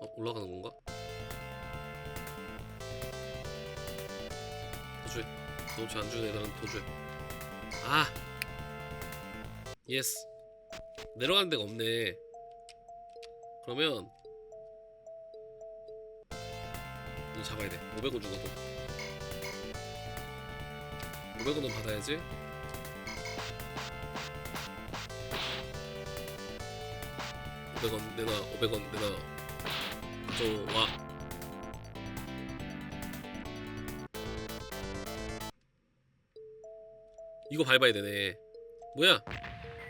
어 올라가는 건가? 도주해. 도주 안 주는 애들은 도주해. 아! 예스 내려가는 데가 없네. 그러면 이거 잡아야 돼. 500원 주거든. 500원은 받아야지. 오백 원 내놔. 500원 내놔 좋아 이거 밟아야 되네. 뭐야?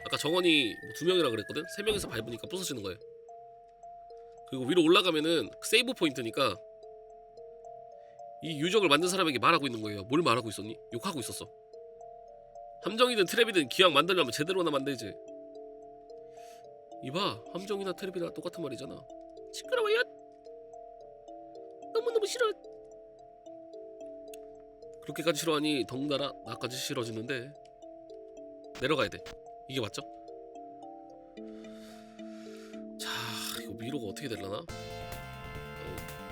아까 정원이 뭐 두 명이라 그랬거든? 세 명이서 밟으니까 부서지는 거예요. 그리고 위로 올라가면은 세이브 포인트니까 이 유적을 만든 사람에게 말하고 있는 거예요. 뭘 말하고 있었니? 욕하고 있었어. 함정이든 트랩이든 기왕 만들려면 제대로나 만들지. 이봐 함정이나 트랩이나 똑같은 말이잖아. 시끄러워요 그렇게까지 싫어하니 덩달아 나까지 싫어지는데 내려가야 돼. 이게 맞죠? 자 이거 미로가 어떻게 되려나? 어,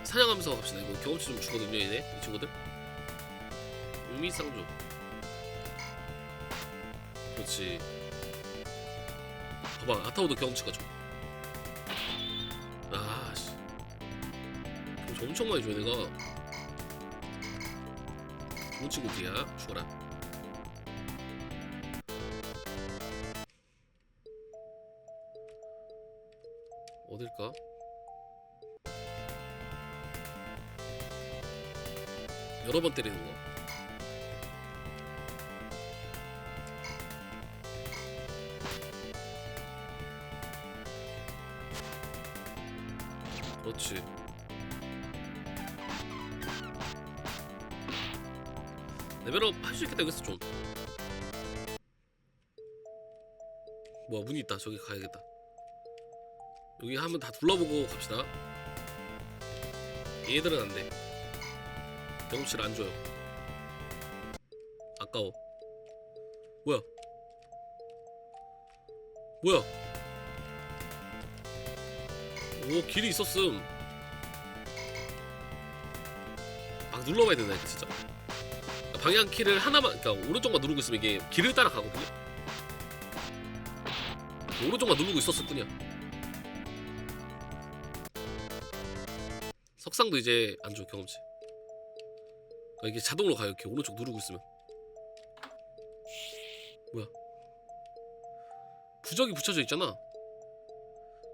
사냥하면서 갑시다. 이거 경험치 좀 주거든요 얘네 이 친구들. 유미쌍조. 그렇지. 봐봐 아타오도 경험치가 좀. 아씨. 엄청 많이 줘야 내가 뒤야 죽어라 어딜까? 여러 번 때리는 거. 그렇지. 레벨업 할 수 있겠다 여기서 좀. 뭐야 문이 있다 저기 가야겠다. 여기 한번 다 둘러보고 갑시다. 얘들은 안 돼. 경험치를 안 줘요. 아까워. 뭐야? 뭐야? 오 길이 있었음. 아 눌러봐야 이거 진짜. 방향 키를 하나만, 그러니까 오른쪽만 누르고 있으면 이게 길을 따라 가거든요. 오른쪽만 누르고 있었을 뿐이야. 석상도 이제 안줘 경험치. 그러니까 이게 자동으로 가요 이렇게 오른쪽 누르고 있으면. 뭐야? 부적이 붙여져 있잖아.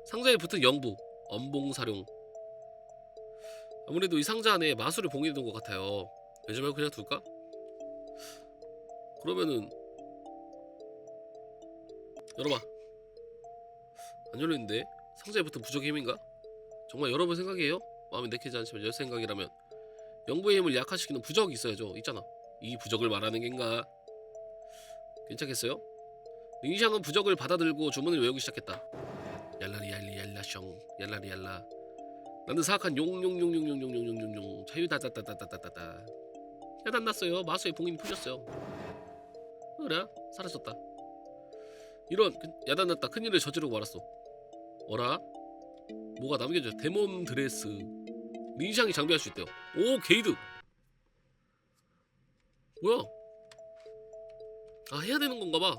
상자에 붙은 영부, 엄봉사룡. 아무래도 이 상자 안에 마술을 봉인해둔 것 같아요. 요즘에 그냥 둘까? 그러면은 열어봐. 안 열리는데 상자에 붙은 부적의 힘인가? 정말 여러분 생각이에요? 마음이 내키지 않지만 여 생각이라면 영부의 힘을 약화시키는 부적이 있어야죠. 있잖아. 이 부적을 말하는 겐가? 괜찮겠어요? 링샹은 부적을 받아들고 주문을 외우기 시작했다. 얄라리 얄리 얄라숑 얄라리 얄라 나는 사악한 용용용용용용용용용 자유다다다다다다다 야단났어요 마수의 봉인이 풀렸어요 그래? 사라졌다. 이런 그- 야단났다. 큰일을 저지르고 말았어. 어라? 뭐가 남겨져? 데몬 드레스. 린샹이 장비할 수 있대요. 오 게이드. 뭐야? 아 해야 되는 건가 봐.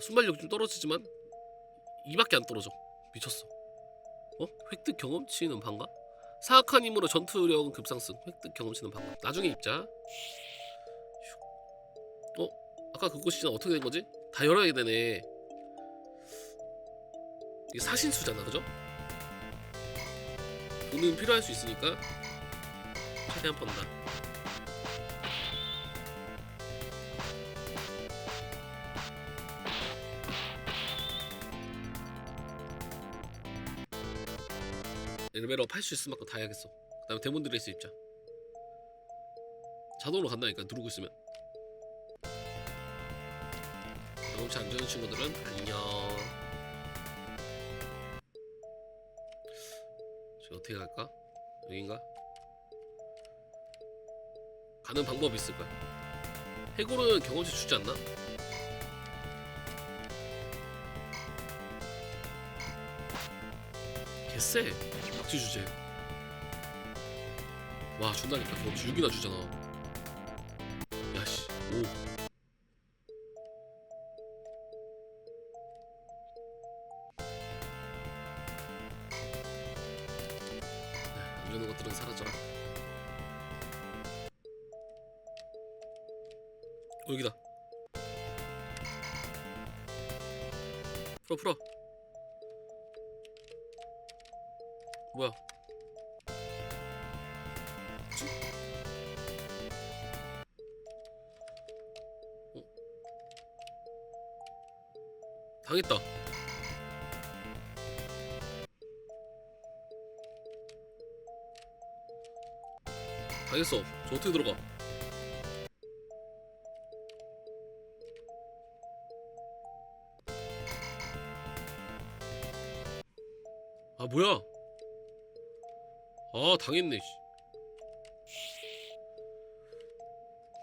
순발력 좀 떨어지지만 이밖에 안 떨어져. 미쳤어. 어? 획득 경험치는 반가? 사악한 힘으로 전투력은 급상승. 획득 경험치는 반가 나중에 입자. 슉. 어? 아까 그 곳이 어떻게 된 거지? 다 열어야 되네 이게 사신수잖아 그죠? 돈은 필요할 수 있으니까 최대한 번다 레벨업 할 수 있을 만큼 다 해야겠어 그 다음에 데몬 드레스 입자 자동으로 간다니까 누르고 있으면 경험치 안 주는 친구들은 안녕 저 어떻게 갈까? 여긴가? 가는 방법이 있을 거야 해골은 경험치 주지 않나? 개쎄 박쥐 주제 와 준다니까 경험치 6이나 주잖아 당했다. 당했어. 저 어떻게 들어가? 아 뭐야? 아 당했네 씨.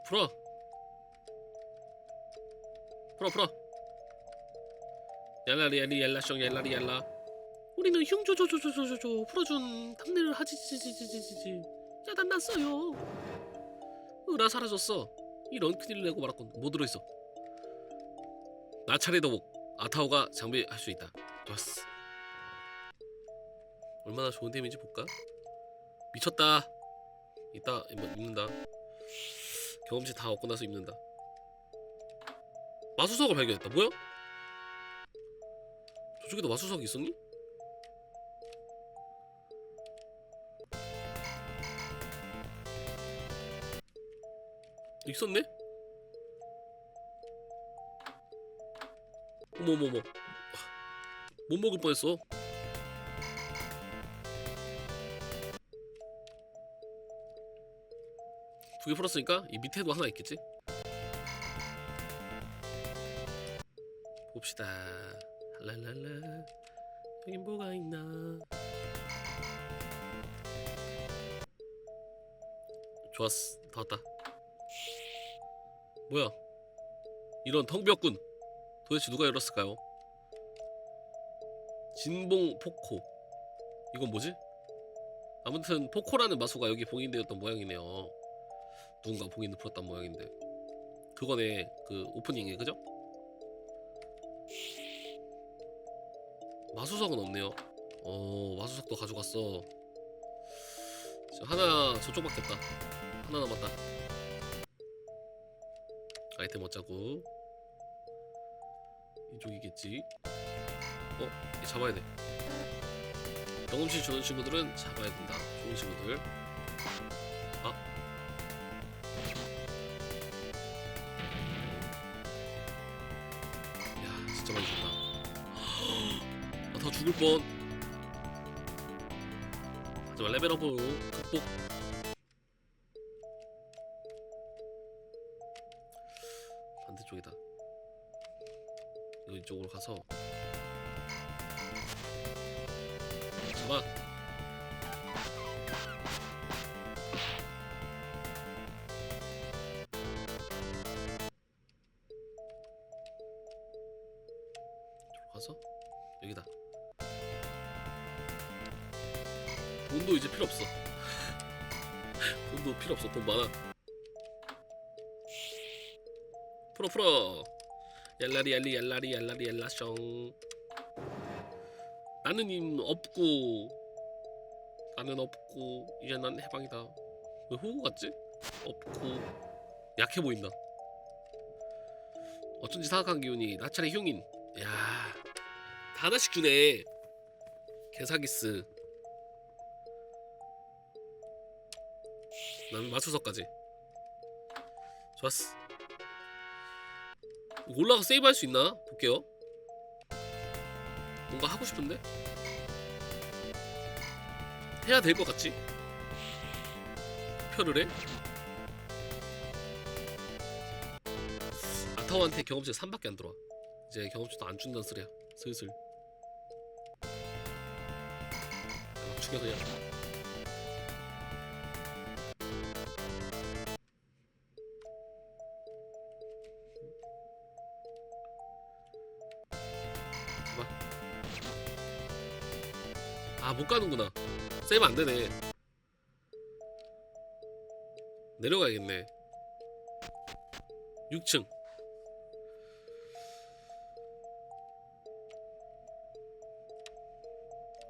풀어. 풀어 풀어 얄라리 얄리 얄라숑 얄라리 얄라 우리는 흉조조조조조조 풀어준 당내를 하지지지지지지 야단 났어요 으라 사라졌어 이런 큰일 내고 말았군 뭐 들어있어 나차례 도복 아타오가 장비할 수 있다 좋았어 얼마나 좋은 템인지 볼까? 미쳤다. 이따 뭐 입는다. 경험치 다 얻고 나서 입는다. 마수석을 발견했다. 뭐야? 저쪽에도 마수석이 있었니? 있었네? 어머 어머 어머 못 먹을 뻔했어 두 개 풀었으니까 이 밑에도 하나 있겠지? 봅시다. 랄랄라. 여긴 뭐가 있나? 좋았어. 다 왔다. 뭐야? 이런 텅비었군. 도대체 누가 열었을까요? 진봉 포코. 이건 뭐지? 아무튼 포코라는 마수가 여기 봉인되었던 모양이네요. 누군가 봉인을 풀었단 모양인데 그거네 그 오프닝에 그죠? 마수석은 없네요. 어 마수석도 가져갔어. 하나 저쪽밖에 없다. 하나 남았다. 아이템 얻자고. 이쪽이겠지? 어? 얘 잡아야 돼. 경험치 주는 친구들은 잡아야 된다. 좋은 친구들 죽을 뻔 하지만 레벨업으로 극복. 반대쪽이다. 이쪽으로 가서. 잡 돈도 이제 필요 없어. 돈도 필요 없어 돈 많아. 풀어 풀어. 얄라리 얄리 얄라리 얄라리 얄라숑. 나는 임 없고 나는 없고 이제 난 해방이다. 왜 호구 같지? 없고 약해 보인다. 어쩐지 사악한 기운이 나찰의 흉인. 야, 다 하나씩 주네. 개사기스. 그다음에 마수석까지. 좋았어. 올라가 세이브할 수 있나? 볼게요. 뭔가 하고 싶은데? 해야 될 것 같지? 표를 해? 아타오한테 경험치 3밖에 안 들어와. 이제 경험치도 안 준다는 소리야. 슬슬. 막 죽여 그냥. 못 가는구나. 세이브 안 되네. 내려가야겠네. 6층.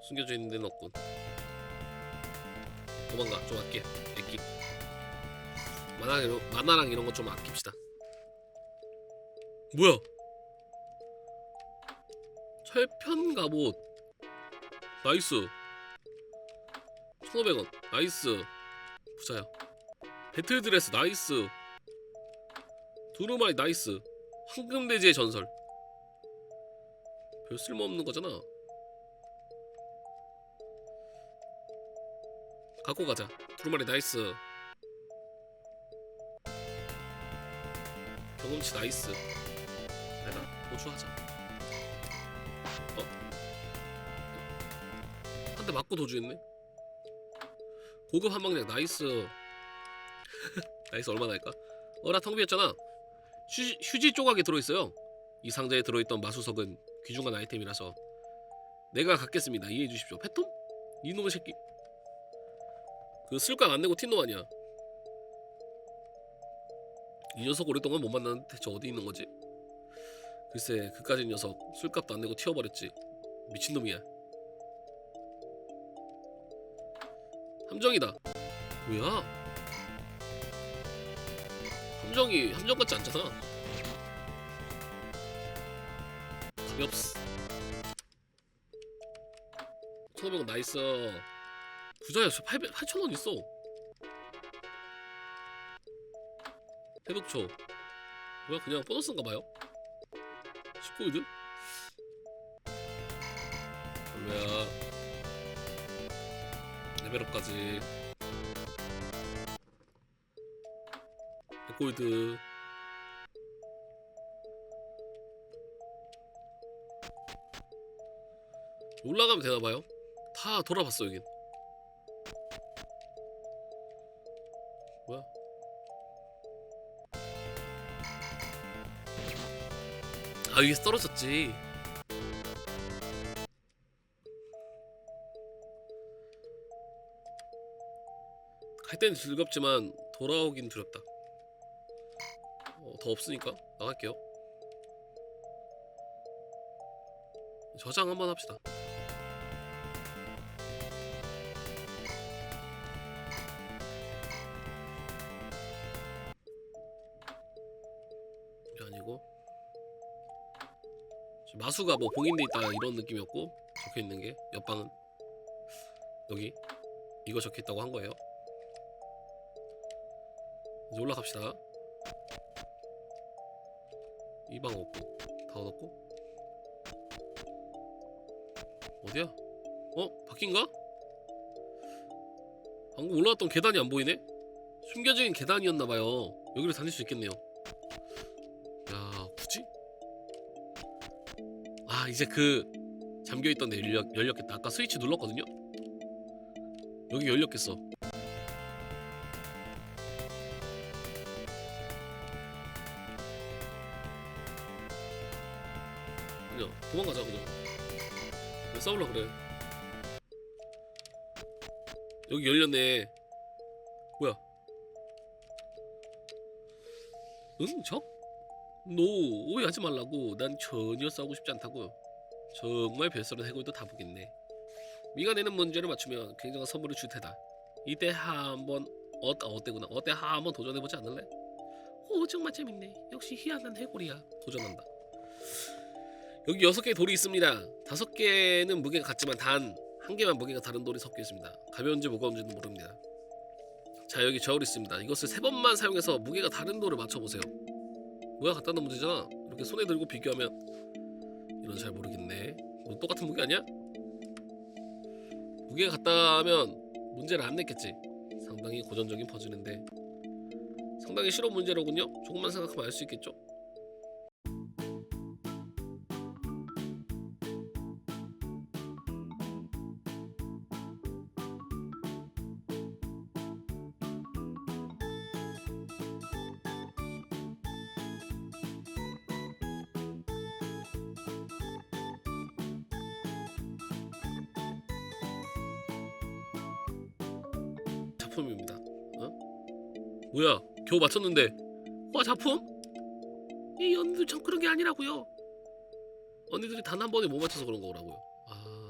숨겨져 있는 데는 없군. 도망가. 좀 아껴 애기 만화랑 만화랑 이런 거 좀 아낍시다. 뭐야? 철편 갑옷. 나이스 1500원. 나이스. 부자야. 배틀드레스 나이스. 두루마리 나이스. 황금돼지의 전설. 별 쓸모없는 거잖아. 갖고 가자. 두루마리 나이스. 경험치 나이스. 내가 보충하자. 어? 한 대 맞고 도주했네 고급 한방약 나이스. 나이스 얼마나 할까? 어라 텅 비었잖아. 휴지, 휴지 조각이 들어있어요. 이 상자에 들어있던 마수석은 귀중한 아이템이라서 내가 갖겠습니다. 이해해 주십시오. 패톰? 이놈의 새끼. 그 쓸각 안 내고 튄놈 아니야. 이 녀석 오랫동안 못 만났는데 대체 어디 있는 거지? 글쎄 그까진 녀석 술값도 안 내고 튀어버렸지. 미친놈이야 함정이다. 뭐야? 함정이 함정 같지 않잖아. 가볍스. 1500원 나이스. 부자야 800, 8,000원 있어. 해독초. 뭐야 그냥 보너스인가봐요? 19골드? 레벨업까지. 100골드. 올라가면 되나봐요? 다 돌아봤어 여긴. 뭐야? 아 위에서 떨어졌지 갈 때는 즐겁지만 돌아오긴 두렵다. 어, 더 없으니까 나갈게요. 저장 한번 합시다. 이게 아니고. 마수가 뭐 봉인돼 있다 이런 느낌이었고 적혀 있는 게 옆방은 여기 이거 적혀 있다고 한 거예요. 이제 올라갑시다. 이 방 없고 다 얻었고 어디야? 어? 바뀐가? 방금 올라왔던 계단이 안 보이네? 숨겨진 계단이었나봐요. 여기로 다닐 수 있겠네요. 야 굳이? 아 이제 그 잠겨있던 데 열렸, 열렸겠다 아까 스위치 눌렀거든요 여기 열렸겠어 싸울라 그래. 여기 열렸네. 뭐야? 응? 적? 노 오해하지 말라고. 난 전혀 싸우고 싶지 않다고. 정말 뱃살은 해골도 다 보겠네. 미가 내는 문제를 맞추면 굉장한 선물을 줄 테다. 이때 한번 어, 어때구나. 어때? 한번 도전해보지 않을래? 오 정말 재밌네. 역시 희한한 해골이야. 도전한다 여기 여섯 개의 돌이 있습니다. 다섯 개는 무게가 같지만 단 한 개만 무게가 다른 돌이 섞여 있습니다. 가벼운지 무거운지는 모릅니다. 자 여기 저울 있습니다. 이것을 세 번만 사용해서 무게가 다른 돌을 맞춰보세요. 뭐야 갖다 놓은 문제잖아. 이렇게 손에 들고 비교하면. 이건 잘 모르겠네. 이건 똑같은 무게 아니야? 무게가 같다면 문제를 안 냈겠지. 상당히 고전적인 퍼즐인데. 상당히 실험 문제로군요. 조금만 생각하면 알 수 있겠죠 겨우 맞췄는데 와 작품? 이 언니들 참 그런 게 아니라고요. 언니들이 단 한 번에 못 맞춰서 그런 거라고요. 아.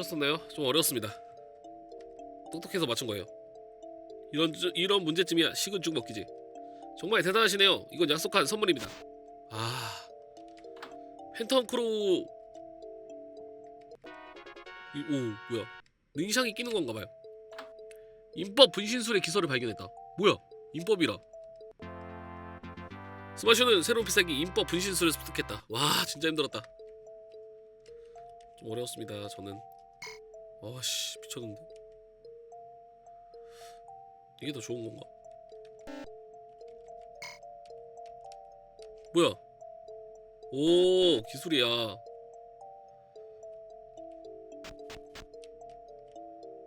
쉬웠었나요? 좀 어려웠습니다. 똑똑해서 맞춘 거예요. 이런 주- 이런 문제쯤이야 식은 죽 먹기지. 정말 대단하시네요. 이건 약속한 선물입니다. 아, 팬텀 크로우 이, 오 뭐야? 능상이 끼는 건가 봐요. 인법 분신술의 기설을 발견했다. 뭐야? 인법이라. 스마슈는 새로운 필살기 인법 분신술을 습득했다. 와 진짜 힘들었다. 좀 어려웠습니다. 저는. 아씨 미쳤는데. 이게 더 좋은 건가? 뭐야? 오 기술이야.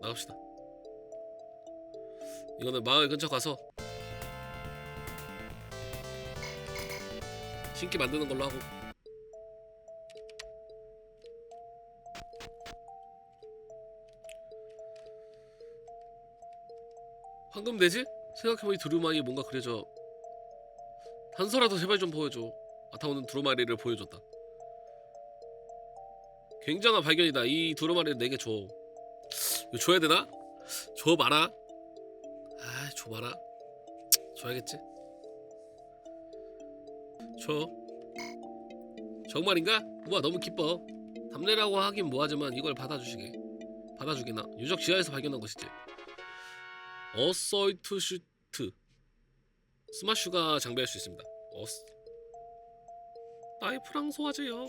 나갑시다. 이거는 마을 근처 가서 신기 만드는 걸로 하고 황금 돼지? 생각해보니 두루마리에 뭔가 그려져. 단서라도 제발 좀 보여줘. 아타오는 두루마리를 보여줬다. 굉장한 발견이다. 이 두루마리를 내게 줘. 이거 줘야 되나? 줘봐라. 아 줘봐라. 줘야겠지? 줘. 정말인가? 우와 너무 기뻐. 담내라고 하긴 뭐하지만 이걸 받아주시게 받아주게나. 유적 지하에서 발견한 것이지 어서이트 슈트. 스마슈가 장비할 수 있습니다. 어스. 나의 프랑소아제요.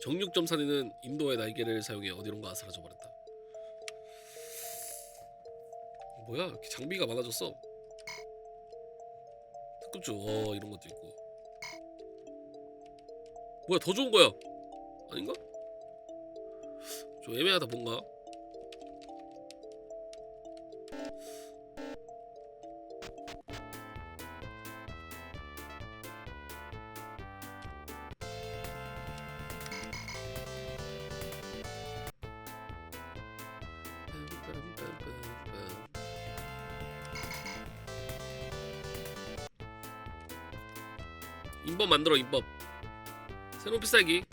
정육점 사내는 인도의 날개를 사용해 어디론가 사라져 버렸다. 뭐야 이렇게 장비가 많아졌어. 특급주 어 이런 것도 있고. 뭐야 더 좋은 거야. 아닌가? 좀 애매하다 뭔가 인법 만들어 인법. 새로운 필살기.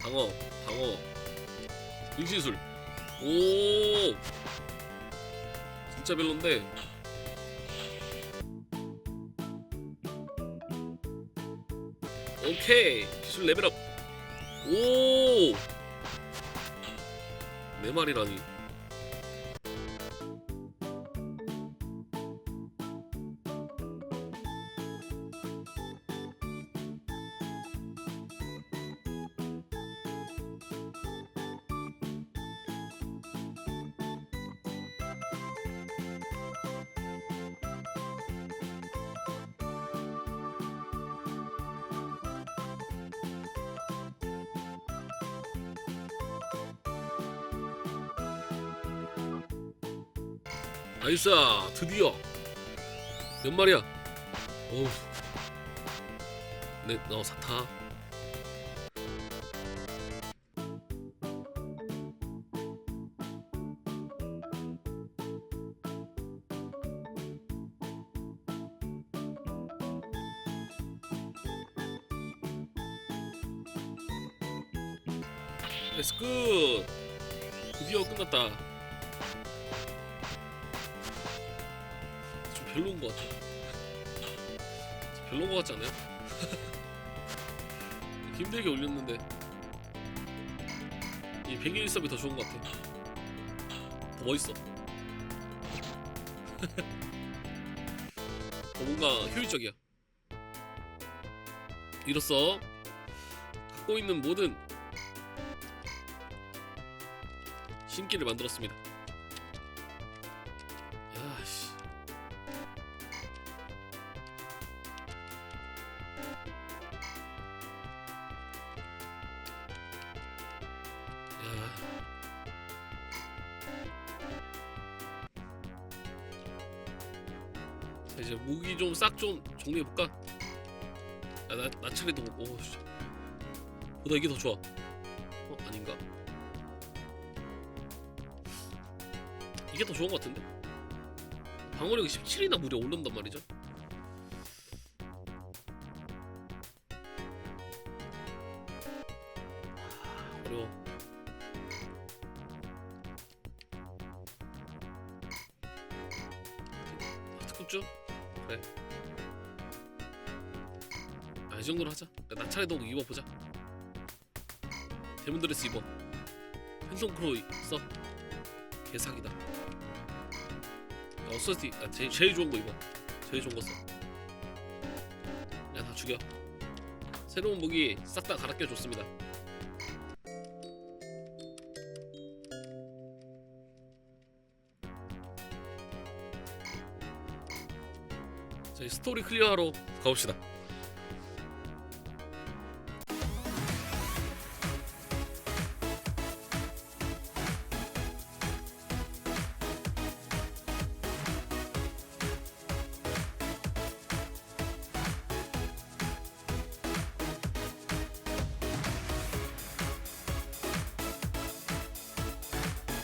방어 방어. 분신술. 오 진짜 별론데. 오케이. 기술 레벨업. 오내 말이라니 나이스 드디어. 몇 마리야? 어우. 네 너 사타 힘들게 올렸는데 이 100일 섭이 더 좋은 것 같아. 더 멋있어. 더 뭔가 효율적이야. 이로써 갖고 있는 모든 신기를 만들었습니다. 정리해 볼까? 야, 나 나차리도 오, 씨. 보다 이게 더 좋아. 어 아닌가? 이게 더 좋은 것 같은데? 방어력이 17이나 무려 오른단 말이죠. 차례도 입어보자. 데몬 드레스 입어. 팬송 크로 써. 개사기다. 야, 어서티, 아, 제일, 제일 좋은 거 입어. 제일 좋은 거 써. 야, 다 죽여. 새로운 무기 싹 다 갈아 껴줬습니다. 자, 이 스토리 클리어하러 가봅시다.